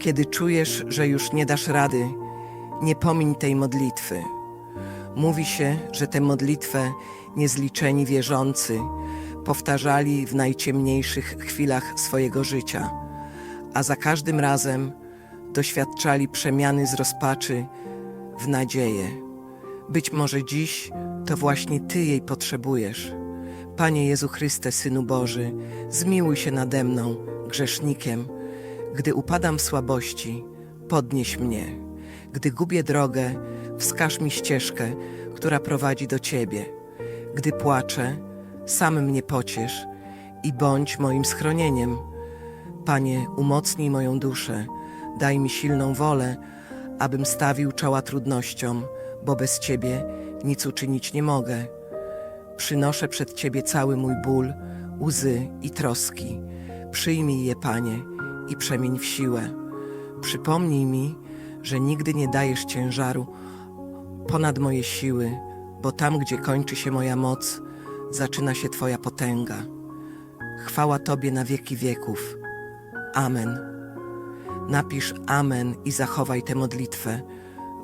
Kiedy czujesz, że już nie dasz rady, nie pomiń tej modlitwy. Mówi się, że tę modlitwę niezliczeni wierzący powtarzali w najciemniejszych chwilach swojego życia, a za każdym razem doświadczali przemiany z rozpaczy w nadzieję. Być może dziś to właśnie Ty jej potrzebujesz. Panie Jezu Chryste, Synu Boży, zmiłuj się nade mną, grzesznikiem. Gdy upadam w słabości, podnieś mnie. Gdy gubię drogę, wskaż mi ścieżkę, która prowadzi do Ciebie. Gdy płaczę, sam mnie pociesz i bądź moim schronieniem. Panie, umocnij moją duszę, daj mi silną wolę, abym stawił czoła trudnościom, bo bez Ciebie nic uczynić nie mogę. Przynoszę przed Ciebie cały mój ból, łzy i troski. Przyjmij je, Panie, i przemień w siłę. Przypomnij mi, że nigdy nie dajesz ciężaru ponad moje siły, bo tam, gdzie kończy się moja moc, zaczyna się Twoja potęga. Chwała Tobie na wieki wieków. Amen. Napisz Amen i zachowaj tę modlitwę.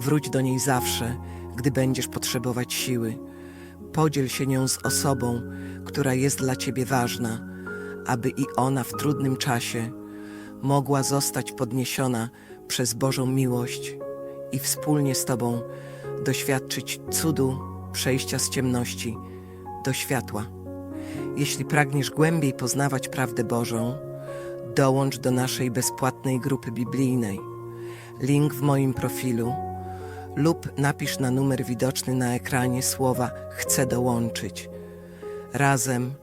Wróć do niej zawsze, gdy będziesz potrzebować siły. Podziel się nią z osobą, która jest dla Ciebie ważna, aby i ona w trudnym czasie mogła zostać podniesiona przez Bożą miłość i wspólnie z Tobą doświadczyć cudu przejścia z ciemności do światła. Jeśli pragniesz głębiej poznawać prawdę Bożą, dołącz do naszej bezpłatnej grupy biblijnej. Link w moim profilu lub napisz na numer widoczny na ekranie słowa Chcę dołączyć. Razem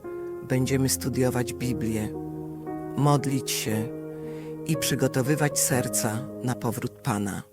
będziemy studiować Biblię, modlić się i przygotowywać serca na powrót Pana.